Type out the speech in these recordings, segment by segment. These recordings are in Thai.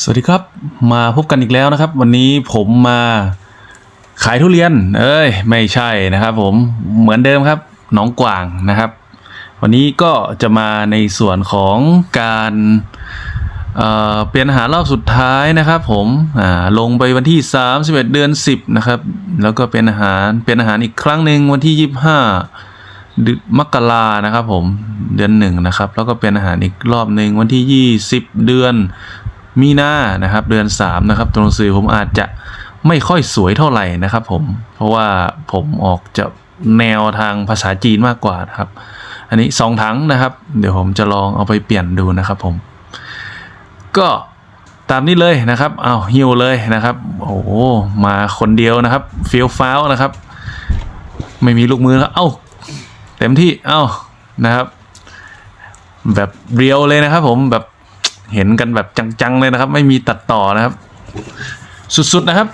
สวัสดีครับมาพบกันอีกแล้วนะครับ วันนี้ผมมาขายทุเรียน เอ้ย ไม่ใช่นะครับ ผมเหมือนเดิมครับหนองกวางนะครับ วันนี้ก็จะมาในส่วนของการเเปลี่ยนอาหารรอบสุดท้ายนะครับ ผมลงไปวันที่ 31 เดือน 10 นะครับ แล้วก็เป็นอาหารเป็นอาหารอีกครั้งหนึ่งวันที่ 25มกรานะครับ ผมเดือนหนึ่งนะครับ แล้วก็เป็นอาหารอีกรอบหนึ่งวันที่ 20 เดือน มีนานะครับ เดือน3นะครับตัวหนังสือผมอาจจะไม่ค่อยสวยเท่าไหร่นะครับ ผมเพราะว่าผมออกจะแนวทางภาษาจีนมากกว่านะครับ อันนี้สองถังนะครับ เดี๋ยวผมจะลองเอาไปเปลี่ยนดูนะครับ ผม ก็ตามนี้เลยนะครับเอาฮิวเลยนะครับ โอ้มาคนเดียวนะครับฟิลฟ้าวนะครับ ไม่มีลูกมือแล้วเอ้าเต็มที่เอ้านะครับ แบบเรียวเลยนะครับ ผมแบบ เห็นกันแบบจังๆเลยนะครับ ไม่มีตัดต่อนะครับ สุดๆนะครับ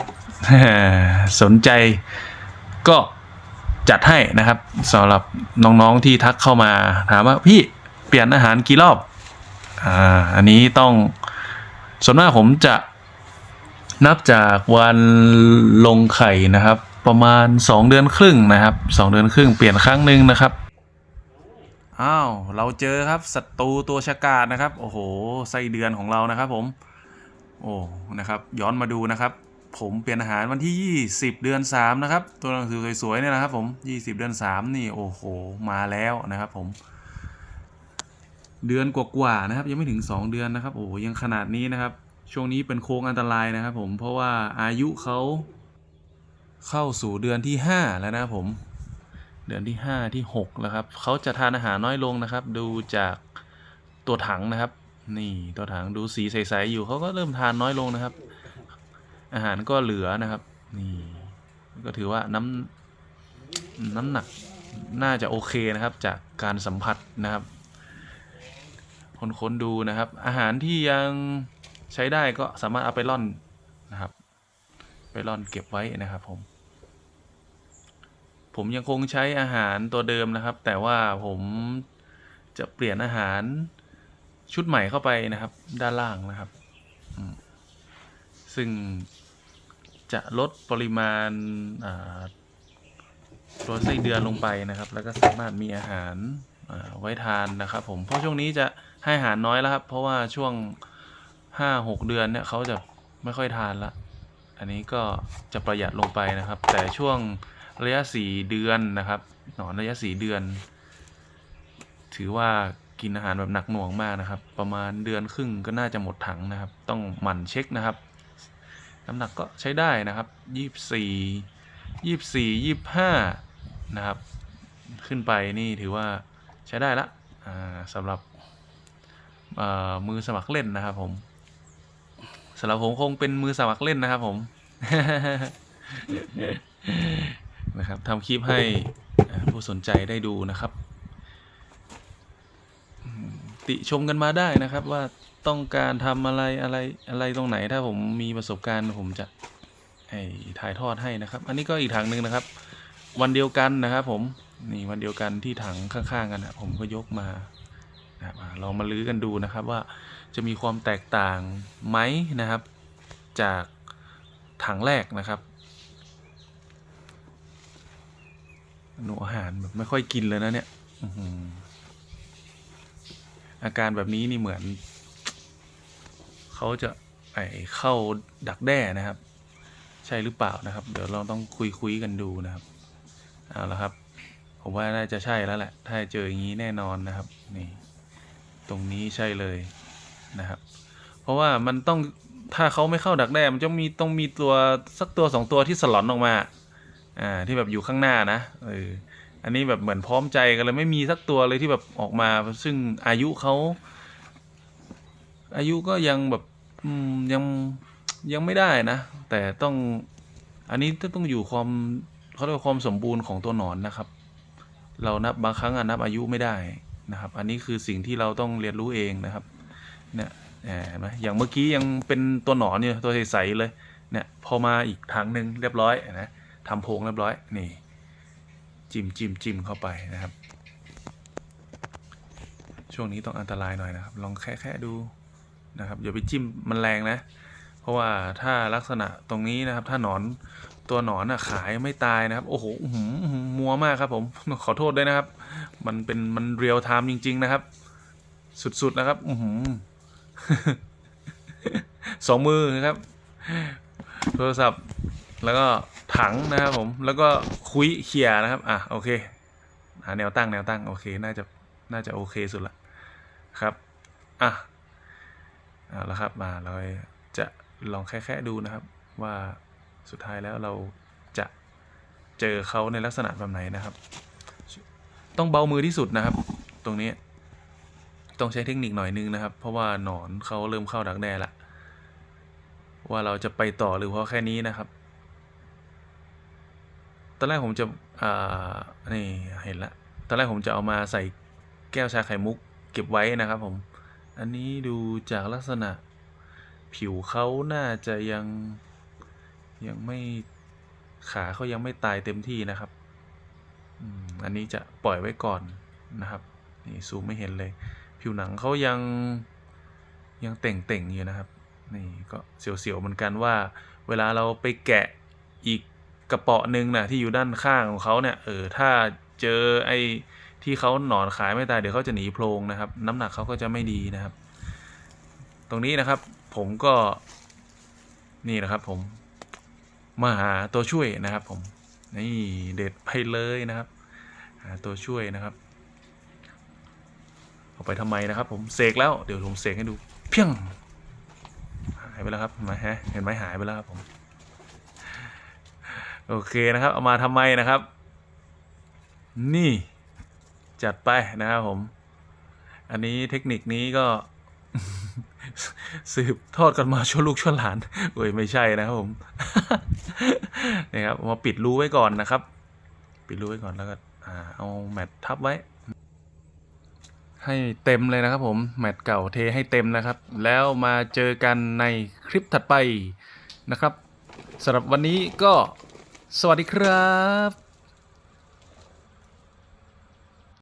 สนใจก็จัดให้นะครับสำหรับน้องๆที่ทักเข้ามาถามว่าพี่เปลี่ยนอาหารกี่รอบอ่าอันนี้ต้องส่วนมากผมจะนับจากวันลงไข่นะครับ ประมาณ 2 เดือนครึ่งนะครับ 2 เดือนครึ่งเปลี่ยนครั้งหนึ่งนะครับ อ้าว เราเจอครับศัตรูตัวฉกาจนะครับ โอ้โห ไส้เดือนของเรานะครับผม โอ้ นะครับ ย้อนมาดูนะครับ ผมเปลี่ยนอาหารวันที่ 20 เดือน 3 นะครับ ตัวหนังสือสวยๆเนี่ยนะครับผม 20 เดือน 3 นี่ โอ้โห มาแล้วนะครับผม เดือนกว่าๆนะครับ ยังไม่ถึง 2 เดือนนะครับ โอ้ยังขนาดนี้นะครับ ช่วงนี้เป็นโค้งอันตรายนะครับผม เพราะว่าอายุเขาเข้าสู่เดือนที่ 5 แล้วนะครับผม เดือนที่ 5 ที่6แล้วครับเขาจะทานอาหารน้อยลงนะครับ ดูจากตัวถังนะครับ นี่ตัวถังดูสีใสๆอยู่เขาก็เริ่มทานน้อยลงนะครับ อาหารก็เหลือนะครับ นี่ก็ถือว่าน้ำน้ำหนักน่าจะโอเคนะครับ จากการสัมผัสนะครับค้นๆดูนะครับ อาหารที่ยังใช้ได้ก็สามารถเอาไปร่อนนะครับ ไปร่อนเก็บไว้นะครับผม ผมยังคงใช้อาหารตัวเดิมนะครับ แต่ว่าผมจะเปลี่ยนอาหารชุดใหม่เข้าไปนะครับ ด้านล่างนะครับ ซึ่งจะลดปริมาณตัวไส้เดือนลงไปนะครับ แล้วก็สามารถมีอาหารไว้ทานนะครับผมเพราะช่วงนี้จะให้อาหารน้อยแล้วครับ เพราะว่าช่วงห้าหกเดือนเนี่ยเขาจะไม่ค่อยทานละ อันนี้ก็จะประหยัดลงไปนะครับ แต่ช่วง ระยะสี่เดือนนะครับ หนอนระยะสี่เดือน ถือว่ากินอาหารแบบหนักหน่วงมากนะครับ ประมาณเดือนครึ่งก็น่าจะหมดถังนะครับ ต้องหมั่นเช็คนะครับ น้ำหนักก็ใช้ได้นะครับยี่สี่ยี่สี่ยี่ห้านะครับ ขึ้นไปนี่ถือว่าใช้ได้ละสำหรับมือสมัครเล่นนะครับ ผมสำหรับผมคงเป็นมือสมัครเล่นนะครับ ผม นะครับทำคลิปให้ผู้สนใจได้ดูนะครับ ติชมกันมาได้นะครับว่าต้องการทำอะไรอะไรอะไรตรงไหนถ้าผมมีประสบการณ์ผมจะให้ถ่ายทอดให้นะครับ อันนี้ก็อีกถังหนึ่งนะครับ วันเดียวกันนะครับผมนี่วันเดียวกันที่ถังข้างๆกันนะผมก็ยกมานะครับอ่าลองมาลื้อกันดูนะครับว่าจะมีความแตกต่างไหมนะครับ จากถังแรกนะครับ หนูอาหารแบบไม่ค่อยกินเลยนะเนี่ยอาการแบบนี้นี่เหมือน เขาจะไอเข้าดักแด้นะครับ ใช่หรือเปล่านะครับ เดี๋ยวเราต้องคุยคุยกันดูนะครับเอาละครับ ผมว่าน่าจะใช่แล้วแหละ ถ้าเจออย่างนี้แน่นอนนะครับ นี่ ตรงนี้ใช่เลยนะครับ เพราะว่ามันต้องถ้าเขาไม่เข้าดักแด้มันจะมีต้องมีตัวสักตัวสองตัวที่สลอนออกมา อ่าที่แบบอยู่ข้างหน้านะเอออันนี้แบบเหมือนพร้อมใจกันเลยไม่มีสักตัวเลยที่แบบออกมา ซึ่งอายุเขาอายุก็ยังแบบยังยังไม่ได้นะ แต่ต้องอันนี้ต้องอยู่ความเขาเรียกว่าความสมบูรณ์ของตัวหนอนนะครับ เรานับบางครั้งอนับอายุไม่ได้นะครับ อันนี้คือสิ่งที่เราต้องเรียนรู้เองนะครับ เนี่ยเห็นไหมอย่างเมื่อกี้ยังเป็นตัวหนอนอยู่ตัวใสๆเลยเนี่ยพอมาอีกถังหนึ่งเรียบร้อยนะ ทำโพงเรียบร้อยนี่ จิ้มจิ้มจิ้มเข้าไปนะครับ ช่วงนี้ต้องอันตรายหน่อยนะครับ ลองแค่แค่ดูนะครับอย่าไปจิ้มมันแรงนะ เพราะว่าถ้าลักษณะตรงนี้นะครับ ถ้าหนอนตัวหนอนอะขายไม่ตายนะครับ โอ้โหหืออื้อหือมัวมากครับผมขอโทษด้วยนะครับ มันเป็นมันเรียลไทม์จริง ๆ นะครับ สุดๆนะครับอืสองมือนะครับ โทรศัพท์ แล้วก็ถังนะครับผมแล้วก็คุยเขียนะครับอะโอเคหาแนวตั้งแนวตั้งโอเคน่าจะน่าจะโอเคสุดละครับอะเอาละครับมาเราจะลองแค่ๆดูนะครับว่าสุดท้ายแล้วเราจะเจอเขาในลักษณะแบบไหนนะครับ ต้องเบามือที่สุดนะครับ ตรงนี้ต้องใช้เทคนิคหน่อยนึงนะครับ เพราะว่าหนอนเขาเริ่มเข้าดักแด้ละว่าเราจะไปต่อหรือเพราะแค่นี้นะครับ ตอนแรกผมจะอ่านี่เห็นละตอนแรกผมจะเอามาใส่แก้วชาไข่มุกเก็บไว้นะครับผม อันนี้ดูจากลักษณะผิวเขาน่าจะยังยังไม่ขาเขายังไม่ตายเต็มที่นะครับอันนี้จะปล่อยไว้ก่อนนะครับ นี่ซูมไม่เห็นเลย ผิวหนังเขายังยังเต่งๆอยู่นะครับ นี่ก็เสียวๆเหมือนกันว่า เวลาเราไปแกะอีก กระเป๋อหนึ่งนะที่อยู่ด้านข้างของเขาเนี่ยเออถ้าเจอไอ้ที่เขาหนอนขายไม่ตายเดี๋ยวเขาจะหนีโพรงนะครับ น้ำหนักเขาก็จะไม่ดีนะครับ ตรงนี้นะครับ ผมก็นี่นะครับ ผมมาหาตัวช่วยนะครับ ผมนี่เด็ดไปเลยนะครับหาตัวช่วยนะครับเอาไปทำไมนะครับ ผมเสกแล้วเดี๋ยวผมเสกให้ดู เพียงหายไปแล้วครับเห็นไหมฮะเห็นไหมหายไปแล้วครับผม โอเคนะครับ เอามาทำไมนะครับ นี่จัดไปนะครับผม อันนี้เทคนิคนี้ก็ สืบทอดกันมาชั่วลูกชั่วหลานเอ้ยไม่ใช่นะครับผมนี่ครับมาปิดรูไว้ก่อนนะครับ ปิดรูไว้ก่อนแล้วก็เอาแมททับไว้ ให้เต็มเลยนะครับ ผมแมตเก่าเทให้เต็มนะครับ แล้วมาเจอกันในคลิปถัดไปนะครับสำหรับวันนี้ก็ สวัสดีครับ